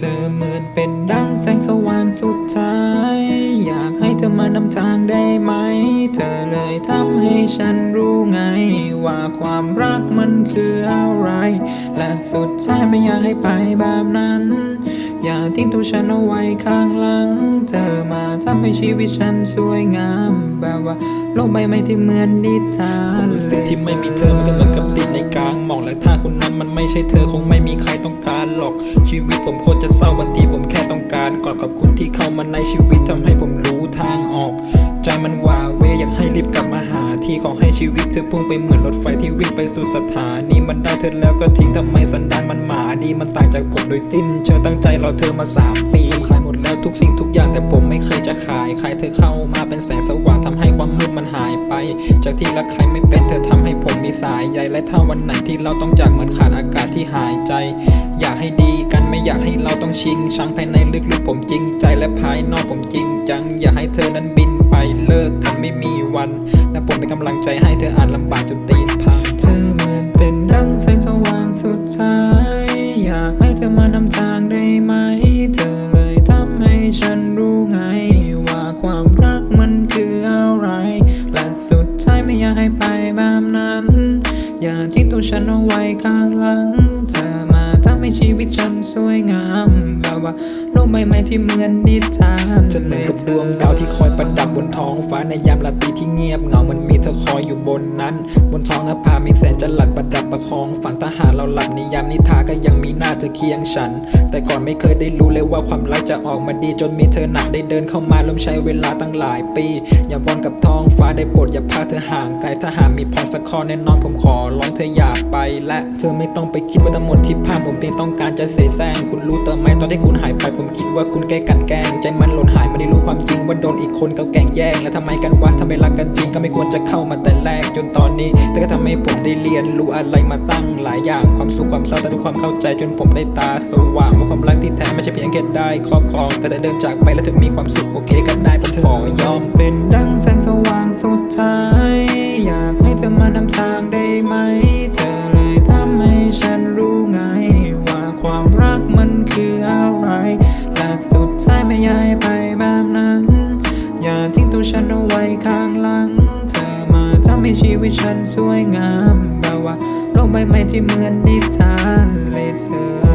ธอเหมือนเป็นดังแสงสว่างสุดท้าย อยากให้เธอมานำทางได้ไหม เธอเลยทำให้ฉันรู้ไง ว่าความรักมันคืออะไร และสุดท้ายไม่อยากให้ไปแบบนั้น อย่าทิ้งตัวฉันเอาไว้ข้างหลัง เธอมาทำให้ชีวิตฉันสวยงามแบบว่า โลกใบไม้ที่เหมือนนิทานความรู้สึกที่ไม่มีเธอมันก็เหมือนกับติดในกลางหมอกและถ้าคนนั้นมันไม่ใช่เธอคงไม่มีใครต้องการหรอก ชีวิตผมโคตรจะเศร้าบางทีผมแค่ต้องการกอดกับคุณที่เข้ามาในชีวิตทำให้ผมรู้ทางออก ใจมันว่าเวอยากให้รีบกลับมาหาที่ขอให้ชีวิตเธอพุ่งไปเหมือนรถไฟที่วิ่งไปสู่สถานีมันได้เธอแล้วก็ทิ้งทำไมสันดานมันหมาดีมันต่างจากผมโดยสิ้นเชิงตั้งใจรอเธอมาสามปี ทุกสิ่งทุกอย่างแต่ผมไม่เคยจะขายขายเธอเข้ามาเป็นแสงสว่างทำให้ความมืดมันหายไป จากที่รักใครไม่เป็นเธอทำให้ผมมีสายใยและถ้าวันไหนที่เราต้องจากเหมือนขาดอากาศที่หายใจ อยากให้ดีกันไม่อยากให้เราต้องชิงชังภายในลึกๆผมจริงใจและภายนอกผมจริงจัง อยากให้เธอนั้นบินไปเลิกกันไม่มีวันและผมเป็นกำลังใจให้เธออ่านลำบากจนตี แบบนั้น อย่าทิ้งตัวฉันเอาไว้ข้างหลัง เธอมาทำให้ชีวิตฉันสวยงามแบบว่าโลกใบไม้ที่เหมือนนิทานจะเหมือนกับดวงดาวที่คอยประดับบนท้องฟ้าในยามราตรีที่เงียบเหงามันมีเธอคอยอยู่บนนั้น บนท้องนภามีแสนจะหลักประดับประคองฝันทหารเราหลับในยามนิทราก็ยังมีหน้าเธอเคียงฉัน แต่ก่อนไม่เคยได้รู้เลยว่าความรักจะออกมาดีจนมีเธอหนักได้เดินเข้ามาล้มใช้เวลาตั้งหลายปี อย่าวนกับท้องฟ้าได้โปรดอย่าพาเธอห่างไกลถ้าหากมีพรสักข้อแน่นอนผมขอร้องเธออย่าไปและ เธอไม่ต้องไปคิดว่าทั้งหมดที่ผ่านผมเพียงต้องการจะเสแสร้งคุณรู้เตัวไหมตอนที่คุณหาย ว่าคุณแก้กันแกล้งใจมันหล่นหายไม่ได้รู้ความจริงว่าโดนอีกคนเขาแกล้งแย่งและทำไมกันวะถ้าไมรักกันจริงก็ไม่ควรจะเข้ามาแต่แรกจนตอนนี้ แต่ก็ทำให้ผมได้เรียนรู้อะไรมาตั้งหลายอย่างความสุขความเศร้าแต่ทุกความเข้าใจจนผมได้ตาสว่างว่าความรักที่แท้ไม่ใช่เพียงแค่ได้ครอบครอง แต่แต่เดินจากไปแล้วถึงมีความสุขโอเคกันได้ผมขอยอมเป็นดังแสงสว่างสุดท้ายอยากให้เธอมานำทางได้ สุดท้ายไม่อยากให้ไปแบบนั้น อย่าทิ้งตัวฉันเอาไว้ข้างหลัง เธอมาทำให้ชีวิตฉันสวยงามแบบว่าโลกใบไม้ที่เหมือนนิทานเลยเธอ